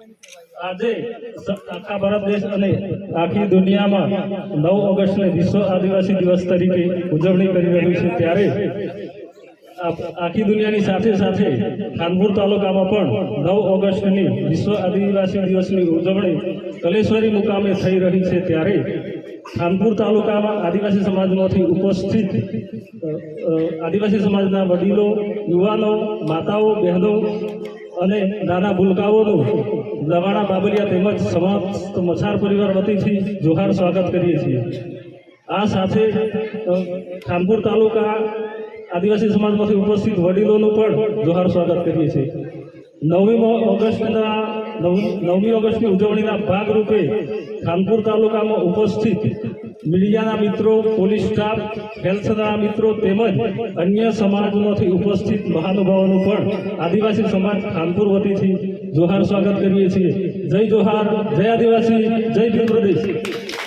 આજે આખા ભારત દેશ અને આખી દુનિયામાં નવ ઓગસ્ટને વિશ્વ આદિવાસી દિવસ તરીકે ઉજવણી કરી રહ્યું છે. ત્યારે આખી દુનિયાની સાથે સાથે ખાનપુર તાલુકામાં પણ નવ ઓગસ્ટની વિશ્વ આદિવાસી દિવસની ઉજવણી કલેશ્વરી મુકામે થઈ રહી છે. ત્યારે ખાનપુર તાલુકામાં આદિવાસી સમાજમાંથી ઉપસ્થિત આદિવાસી સમાજના વડીલો, યુવાનો, માતાઓ, બહેનો અને નાના ભૂલકાઓનું લવાણા બાબરિયા તેમજ સમસ્ત મછાર પરિવાર વતીથી જોહાર સ્વાગત કરીએ છીએ. આ સાથે ખાનપુર તાલુકા આદિવાસી સમાજમાંથી ઉપસ્થિત વડીલોનું પણ જોહાર સ્વાગત કરીએ છીએ. નવમી ઓગસ્ટના, નવ- નવમી ઓગસ્ટની ઉજવણીના ભાગરૂપે ખાનપુર તાલુકામાં ઉપસ્થિત મીડિયાના મિત્રો, પોલીસ સ્ટાફ, હેલ્થના મિત્રો તેમજ અન્ય સમાજમાંથી ઉપસ્થિત મહાનુભાવોનું પણ આદિવાસી સમાજ ખાનપુર વતીથી જોહાર સ્વાગત કરીએ છીએ. જય જોહાર, જય આદિવાસી, જય ભીમ પ્રદેશ.